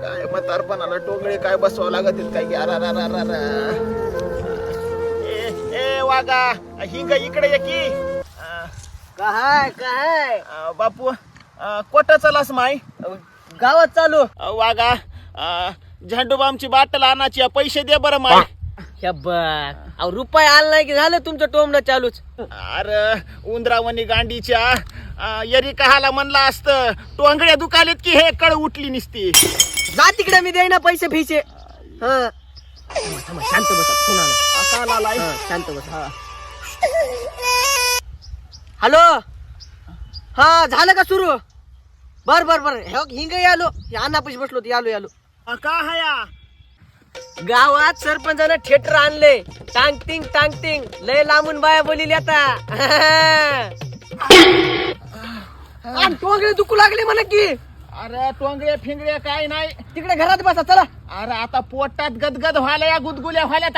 काय म्हातारपणाला टोंगळे काय बसवावं लागत काय? की अरा रा रा रा रा. ए ए वागा हिंग इकडे ये की. अं, काय काय? अं, बापू अं, कोटा चलास माय गावात चालू. अं, वागा अं, झेंडूबामची बाटल आणायची आहे. पैसे दे बरं माय ह्या बघ अहो रुपये आला नाही की झालं तुमचं टोमणं चालूच? अरे उंदरावणी गांडीच्या अं, यरी कहाला म्हणलं असतं टोंगड्या दुखालेत की हे कळ उठली निसती. जा तिकडे मी देईना पैसे फिसे हा. थांबा, शांत बसा फोन आला. काल आलाय हा, शांत बसा. हा. हॅलो? हा झालं का सुरू? बर बर बर. हे बघ, हिंग आलो. अण्णापाशी बसलो होतो आलो आलो. अं, का हया गावात सरपंचानं थिएटर आणले. टांगटिंग टांगटिंग लय लांबून बाया बोलिली आता. आणि टोंगळे दुखू लागले म्हणा की. अरे टोंगळे फिंगरे काय नाही. तिकडे घरात बसा चला. अरे आता पोटात गदगद व्हायला या गुदगुल्या व्हायला